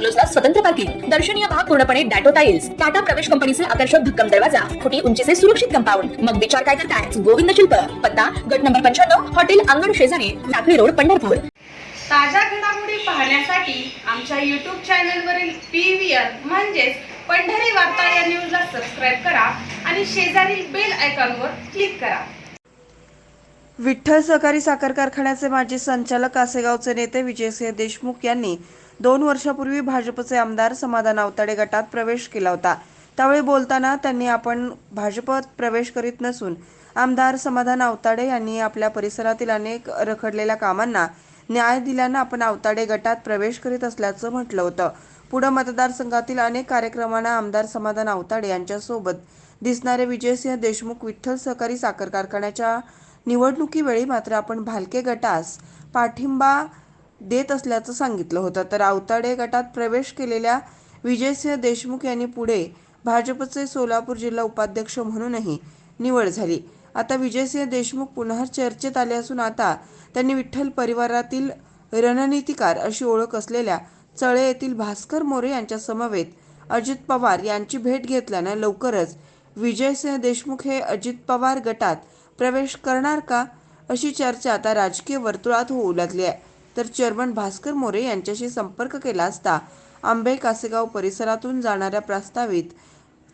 बंगलोजला स्वतंत्र पार्किंग दर्शनीय भाग पूर्णपणे डॅटो टाइल्स टाटा प्रवेश कंपनीचे आकर्षक भक्कम दरवाजा फुटी उंचीचे सुरक्षित कंपाऊंड. मग विचार काय करताय? गोविंद शिल्प. पत्ता गट नंबर पंच्याण्णव हॉटेल अंगण शेजारी लाकडी रोड पंढरपूर. ताज्या घडामोडी पाहण्यासाठी आमच्या यूट्यूब चॅनलवरील पी व्ही आर म्हणजेच पंढरी वार्ता या न्यूजला सबस्क्राईब करा आणि शेजारील बेल आयकॉनवर क्लिक करा. विठ्ठल सहकारी साखर कारखान्याचे माजी संचालक कासेगावचे नेते विजयसिंह देशमुख यांनी दोन वर्षापूर्वी भाजपचे आमदार समाधान आवताडे गटात प्रवेश केला होता. त्यावेळी बोलताना त्यांनी आपण भाजपत प्रवेश करीत नसून आमदार समाधान आवताडे यांनी आपल्या परिसरातील अनेक रखडलेल्या कामांना न्याय दिल्यानं आपण आवताडे गटात प्रवेश करीत असल्याचं म्हटलं होतं. पुढं मतदारसंघातील अनेक कार्यक्रमांना आमदार समाधान अवताडे यांच्यासोबत दिसणारे विजयसिंह देशमुख विठ्ठल सहकारी साखर कारखान्याच्या निवडणुकीवेळी मात्र आपण भालके गटास पाठिंबा देत असल्याचं सांगितलं होतं. तर आवताडे गटात प्रवेश केलेल्या विजयसिंह देशमुख यांनी पुढे भाजपचे सोलापूर जिल्हा उपाध्यक्ष म्हणूनही निवड झाली. आता विजयसिंह देशमुख पुन्हा चर्चेत आले असून आता त्यांनी विठ्ठल परिवारातील रणनीतिकार अशी ओळख असलेल्या चळे येथील भास्कर मोरे यांच्या समवेत अजित पवार यांची भेट घेतल्यानं लवकरच विजयसिंह देशमुख हे अजित पवार गटात प्रवेश करणार का अशी चर्चा आता राजकीय वर्तुळात होऊ लागली आहे. तर चेअरमन भास्कर मोरे यांच्याशी संपर्क केला असता आंबे कासेगाव परिसरातून जाणाऱ्या प्रस्तावित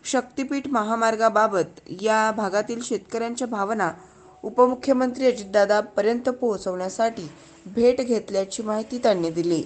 शक्तीपीठ महामार्गाबाबत या भागातील शेतकऱ्यांच्या भावना उपमुख्यमंत्री अजितदादापर्यंत पोहोचवण्यासाठी भेट घेतल्याची माहिती त्यांनी दिली.